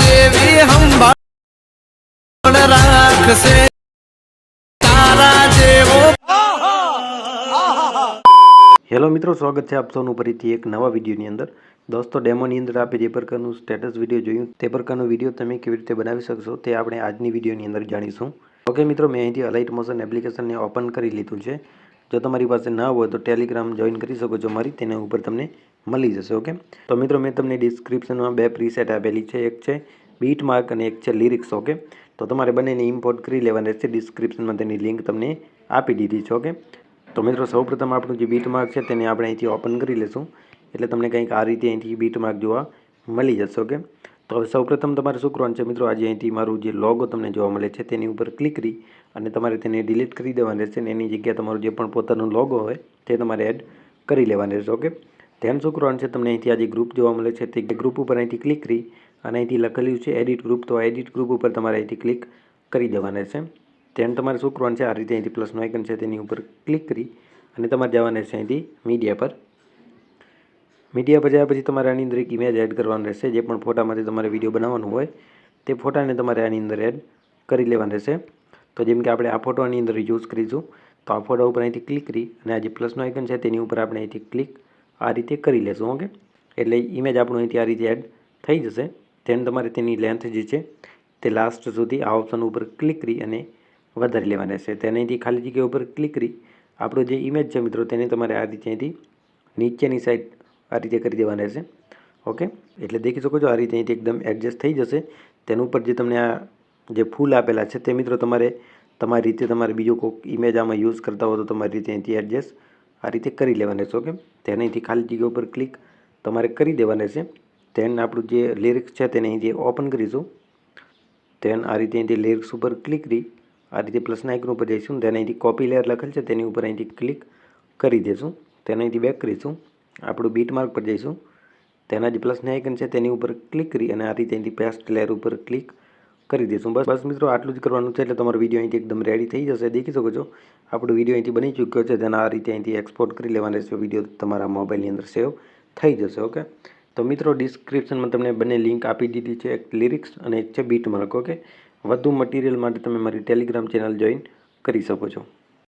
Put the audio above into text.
જેવી હંભાળ રાખશે. તારા જેવો હેલો મિત્રો, સ્વાગત છે આપ સૌનું ફરીથી એક નવા વિડીયોની અંદર. દોસ્તો, ડેમોની અંદર આપણે જે પ્રકારનું સ્ટેટસ વીડિયો જોયું, તે પ્રકારનો વીડિયો તમે કેવી રીતે બનાવી શકશો તે આપણે આજની વિડીયોની અંદર જાણીશું. ઓકે મિત્રો, મેં અહીંથી અલાઇટ મોશન એપ્લિકેશનને ઓપન કરી લીધું છે. જો તમારી પાસે ના હોય તો ટેલિગ્રામ જોઈન કરી શકો છો મારી, તેના ઉપર તમને મળી જશે, ઓકે? તો મિત્રો, મેં તમને ડિસ્ક્રિપ્શનમાં બે પ્રીસેટ આપેલી છે. એક છે બીટ માર્ક અને એક છે લિરિક્સ ઓકે? તો તમારે બંનેને ઇમ્પોર્ટ કરી લેવાની રહેશે ડિસ્ક્રિપ્શનમાં તેની લિંક તમને આપી દીધી છે, ઓકે? તો મિત્રો, સૌપ્રથમ આપણું જે બીટ માર્ક છે તેને આપણે અહીંથી ઓપન કરી લઈશું એટલે તમને કંઈક આ રીતે અહીંથી બીટ માર્ક જોવા મળી જશે, ઓકે? તો હવે સૌપ્રથમ તમારે શું કરવાનું છે મિત્રો? આજે અહીંથી મારું જે લોગો તમને જોવા મળે છે તેની ઉપર ક્લિક કરી અને તમારે તેને ડિલીટ કરી દેવાની રહેશે અને એની જગ્યાએ તમારું જે પણ પોતાનું લોગો હોય તે તમારે એડ કરી લેવાનું રહેશે ઓકે? ધ્યાન શું કરવાનું છે તમને અહીંથી આ ગ્રુપ જોવા મળે છે. તે ગ્રુપ ઉપર અહીંથી ક્લિક કરી અને અહીંથી લખેલું છે એડિટ ગ્રુપ તો એડિટ ગ્રુપ ઉપર તમારે અહીંથી ક્લિક કરી દેવાના છે. ધ્યાન તમારે શું કરવાનું છે આ રીતે અહીંથી પ્લસનું આઇકન છે તેની ઉપર ક્લિક કરી અને તમારે જવાના રહેશે અહીંથી મીડિયા પર. મીડિયા પર જયા પછી તમારે આની અંદર એક ઇમેજ એડ કરવાનું રહેશે. જે પણ ફોટામાંથી તમારે વીડિયો બનાવવાનું હોય તે ફોટાને તમારે આની અંદર એડ કરી લેવાનું રહેશે તો જેમ કે આપણે આ ફોટો આની અંદર યુઝ કરીશું. તો આ ફોટો ઉપર અહીંથી ક્લિક કરી અને આ જે પ્લસનું આઇકન છે તેની ઉપર આપણે અહીંથી ક્લિક આ રીતે કરી લેશું ઓકે? એટલે ઇમેજ આપણું અહીંથી આ રીતે એડ થઈ જશે. તેમ તમારે તેની લેન્થ જે છે, તે લાસ્ટ સુધી આ ઓપ્શન ઉપર ક્લિક કરી અને વધારી લેવાની રહેશે. તેને અહીંથી ખાલી જગ્યા ઉપર ક્લિક કરી આપણો જે ઇમેજ છે મિત્રો, તેને તમારે આ રીતે અહીંથી નીચેની સાઈડ આ રીતે કરી દેવાની રહેશે. ઓકે? એટલે દેખી શકો છો આ રીતે અહીંથી એકદમ એડજસ્ટ થઈ જશે. તેના ઉપર જે તમને આ જે ફૂલ આપેલા છે તે મિત્રો તમારે તમારી રીતે તમારે બીજો કોઈક ઇમેજ આમાં યુઝ કરતા હો તો તમારી રીતે અહીંથી એડજસ્ટ આ રીતે કરી લેવાના છે, ઓકે? તેને ખાલી જગ્યા ઉપર ક્લિક તમારે કરી દેવાના છે. તેન આપણું જે લિરિક્સ છે તેને અહીંથી ઓપન કરીશું. તેન આ રીતે અહીંથી લિરિક્સ ઉપર ક્લિક કરી, આ રીતે પ્લસના આઇકન ઉપર જઈશું. તેને અહીંથી કોપી લેયર લખેલ છે, તેની ઉપર અહીંથી ક્લિક કરી દઈશું તેને અહીંથી બેક કરીશું. આપણું બીટ માર્ક પર જઈશું. તેના જે પ્લસના આઇકન છે તેની ઉપર ક્લિક કરી અને આ રીતે અહીંથી પેસ્ટ લેયર ઉપર ક્લિક કરી દઈશું. બસ બસ મિત્રો, આટલું જ કરવાનું છે એટલે તમારો વીડિયો અહીંથી એકદમ રેડી થઈ જશે. દેખી શકો છો? આપણો વીડિયો અહીંથી બની ચૂક્યો છે. તેના આ રીતે અહીંથી એક્સપોર્ટ કરી લેવાના રહેશે. વીડિયો તમારા મોબાઈલની અંદર સેવ થઈ જશે ઓકે તો મિત્રો ડિસ્ક્રિપ્શનમાં તમને બંને લિંક આપી દીધી છે. એક લિરિક્સ અને એક છે બીટ માર્ક ઓકે વધુ મટીરિયલ માટે તમે મારી ટેલિગ્રામ ચેનલ જોઈન કરી શકો છો.